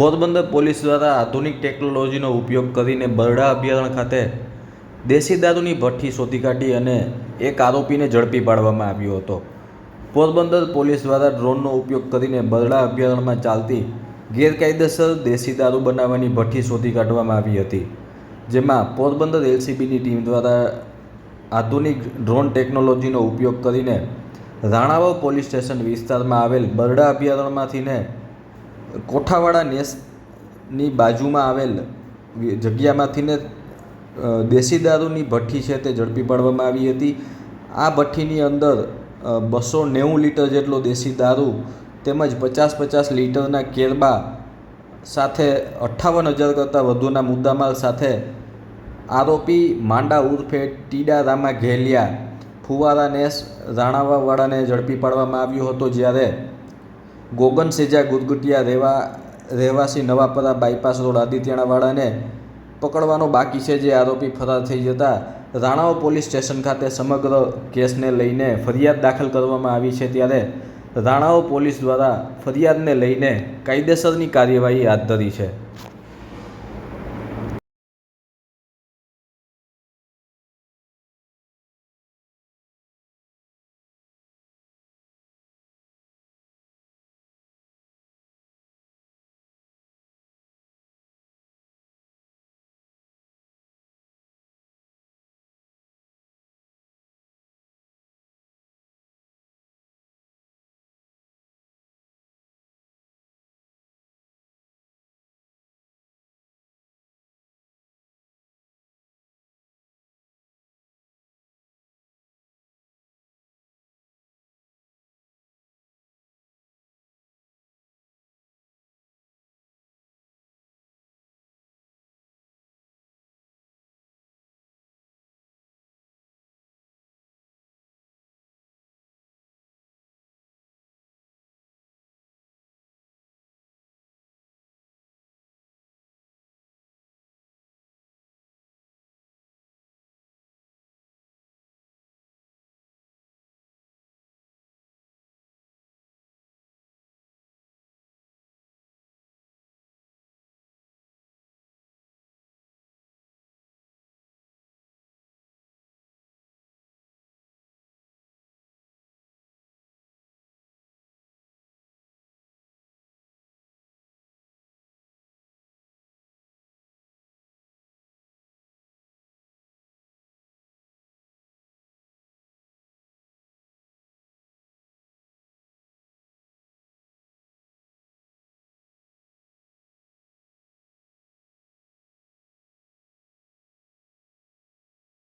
Porbandar police દ્વારા આધુનિક ટેકનોલોજીનો ઉપયોગ કરીને બરડા અભયારણ્ય ખાતે દેશી દારૂની ભઠ્ઠી શોધી કાઢી અને એક આરોપીને ઝડપી પાડવામાં આવ્યો હતો. પોરબંદર પોલીસ દ્વારા ડ્રોનનો ઉપયોગ કરીને બરડા અભયારણ્યમાં ચાલતી ગેરકાયદેસર દેશી દારૂ બનાવવાની ભઠ્ઠી શોધી કાઢવામાં આવી હતી, જેમાં પોરબંદર એલસીબીની ટીમ દ્વારા આધુનિક ડ્રોન ટેકનોલોજીનો ઉપયોગ કરીને રાણાવાવ પોલીસ સ્ટેશન વિસ્તારમાં આવેલ બરડા અભયારણ્યમાંથીને કોઠાવાડા નેસની બાજુમાં આવેલ જગ્યામાંથીને દેશી દારૂની ભઠ્ઠી છે તે ઝડપી પાડવામાં આવી હતી. આ ભઠ્ઠીની અંદર બસો નેવું લીટર જેટલો દેશી દારૂ તેમજ પચાસ પચાસ લીટરના કેરબા સાથે અઠ્ઠાવન હજાર કરતાં વધુના મુદ્દામાલ સાથે આરોપી માંડા ઉર્ફે ટીડા રામા ઘેલિયા ફુવારા નેસ રાણાવાવાળાને ઝડપી પાડવામાં આવ્યો હતો જ્યારે ગોગન સેજા ગુદગુટિયા રેવા રહેવાસી નવાપરા બાયપાસ રોડ આદિત્યાણાવાળાને પકડવાનો બાકી છે જે આરોપી ફરાર થઈ જતા રાણાઓ પોલીસ સ્ટેશન ખાતે સમગ્ર કેસને લઈને ફરિયાદ દાખલ કરવામાં આવી છે ત્યારે રાણાઓ પોલીસ દ્વારા ફરિયાદને લઈને કાયદેસરની કાર્યવાહી હાથ ધરી છે.